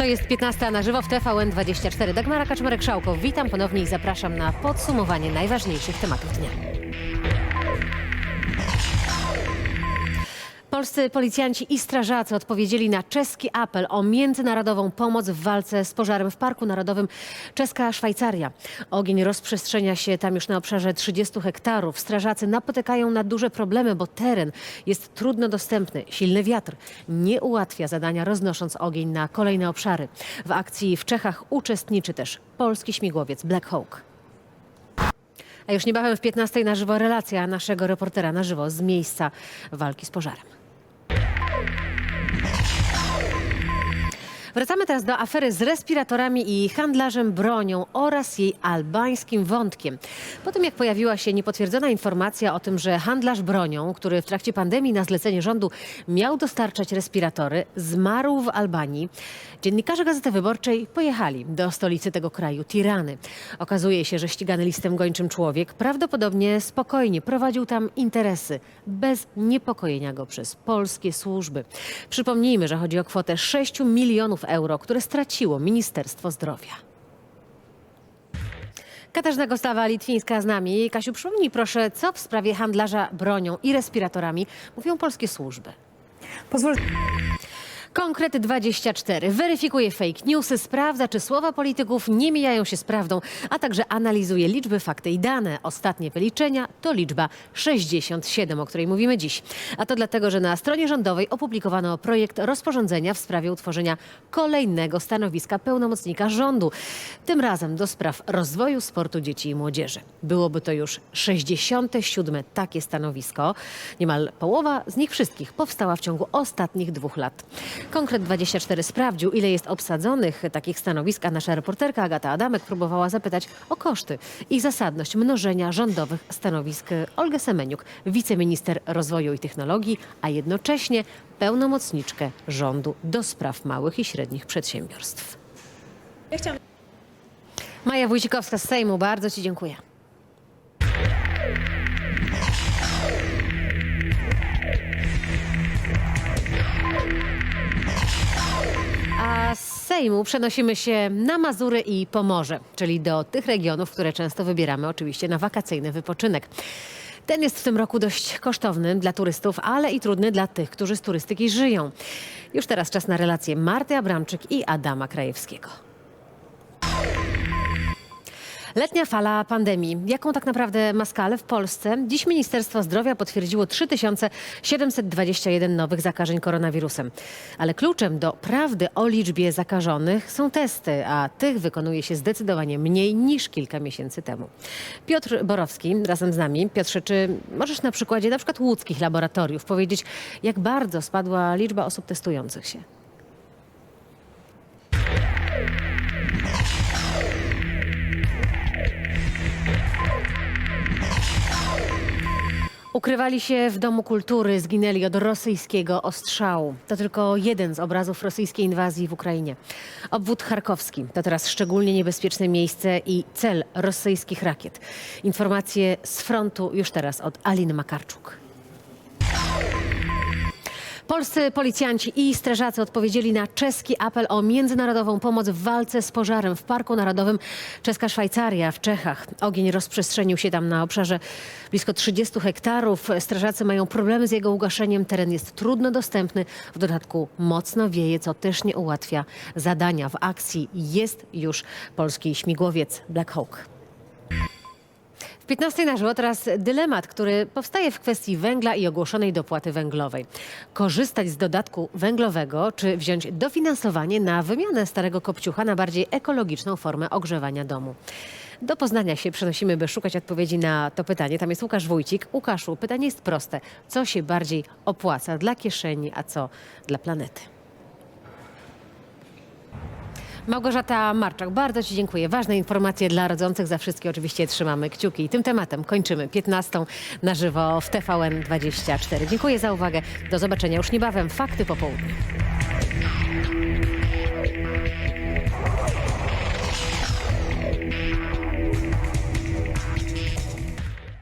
To jest 15 na żywo w TVN24. Dagmara Kaczmarek-Szałko. Witam ponownie i zapraszam na podsumowanie najważniejszych tematów dnia. Polscy policjanci i strażacy odpowiedzieli na czeski apel o międzynarodową pomoc w walce z pożarem w Parku Narodowym Czeska Szwajcaria. Ogień rozprzestrzenia się tam już na obszarze 30 hektarów. Strażacy napotykają na duże problemy, bo teren jest trudno dostępny. Silny wiatr nie ułatwia zadania, roznosząc ogień na kolejne obszary. W akcji w Czechach uczestniczy też polski śmigłowiec Black Hawk. A już niebawem w 15 na żywo relacja naszego reportera na żywo z miejsca walki z pożarem. Wracamy teraz do afery z respiratorami i handlarzem bronią oraz jej albańskim wątkiem. Po tym jak pojawiła się niepotwierdzona informacja o tym, że handlarz bronią, który w trakcie pandemii na zlecenie rządu miał dostarczać respiratory, zmarł w Albanii, dziennikarze Gazety Wyborczej pojechali do stolicy tego kraju, Tirany. Okazuje się, że ścigany listem gończym człowiek prawdopodobnie spokojnie prowadził tam interesy, bez niepokojenia go przez polskie służby. Przypomnijmy, że chodzi o kwotę 6 milionów euro, które straciło Ministerstwo Zdrowia. Katarzyna Gostawa-Litwińska z nami. Kasiu, przypomnij proszę, co w sprawie handlarza bronią i respiratorami mówią polskie służby. Pozwól... Konkret 24 weryfikuje fake newsy, sprawdza, czy słowa polityków nie mijają się z prawdą, a także analizuje liczby, fakty i dane. Ostatnie wyliczenia to liczba 67, o której mówimy dziś. A to dlatego, że na stronie rządowej opublikowano projekt rozporządzenia w sprawie utworzenia kolejnego stanowiska pełnomocnika rządu. Tym razem do spraw rozwoju sportu dzieci i młodzieży. Byłoby to już 67 takie stanowisko. Niemal połowa z nich wszystkich powstała w ciągu ostatnich dwóch lat. Konkret 24 sprawdził, ile jest obsadzonych takich stanowisk, a nasza reporterka Agata Adamek próbowała zapytać o koszty i zasadność mnożenia rządowych stanowisk Olgę Semeniuk, wiceminister rozwoju i technologii, a jednocześnie pełnomocniczkę rządu do spraw małych i średnich przedsiębiorstw. Ja chciałam... Maja Wójcikowska z Sejmu, bardzo Ci dziękuję. Sejmu przenosimy się na Mazury i Pomorze, czyli do tych regionów, które często wybieramy oczywiście na wakacyjny wypoczynek. Ten jest w tym roku dość kosztowny dla turystów, ale i trudny dla tych, którzy z turystyki żyją. Już teraz czas na relacje Marty Abramczyk i Adama Krajewskiego. Letnia fala pandemii. Jaką tak naprawdę ma skalę w Polsce? Dziś Ministerstwo Zdrowia potwierdziło 3721 nowych zakażeń koronawirusem. Ale kluczem do prawdy o liczbie zakażonych są testy, a tych wykonuje się zdecydowanie mniej niż kilka miesięcy temu. Piotr Borowski razem z nami. Piotrze, czy możesz na przykładzie na przykład łódzkich laboratoriów powiedzieć, jak bardzo spadła liczba osób testujących się? Ukrywali się w Domu Kultury, zginęli od rosyjskiego ostrzału. To tylko jeden z obrazów rosyjskiej inwazji w Ukrainie. Obwód charkowski to teraz szczególnie niebezpieczne miejsce i cel rosyjskich rakiet. Informacje z frontu już teraz od Aliny Makarczuk. Polscy policjanci i strażacy odpowiedzieli na czeski apel o międzynarodową pomoc w walce z pożarem w Parku Narodowym Czeska Szwajcaria w Czechach. Ogień rozprzestrzenił się tam na obszarze blisko 30 hektarów. Strażacy mają problemy z jego ugaszeniem. Teren jest trudno dostępny. W dodatku mocno wieje, co też nie ułatwia zadania. W akcji jest już polski śmigłowiec Black Hawk. W 15 na żywo teraz dylemat, który powstaje w kwestii węgla i ogłoszonej dopłaty węglowej. Korzystać z dodatku węglowego, czy wziąć dofinansowanie na wymianę starego kopciucha na bardziej ekologiczną formę ogrzewania domu. Do Poznania się przenosimy, by szukać odpowiedzi na to pytanie. Tam jest Łukasz Wójcik. Łukaszu, pytanie jest proste. Co się bardziej opłaca dla kieszeni, a co dla planety? Małgorzata Marczak, bardzo Ci dziękuję. Ważne informacje dla rodzących. Za wszystkie oczywiście trzymamy kciuki. I tym tematem kończymy 15 na żywo w TVN24. Dziękuję za uwagę. Do zobaczenia już niebawem. Fakty po południu.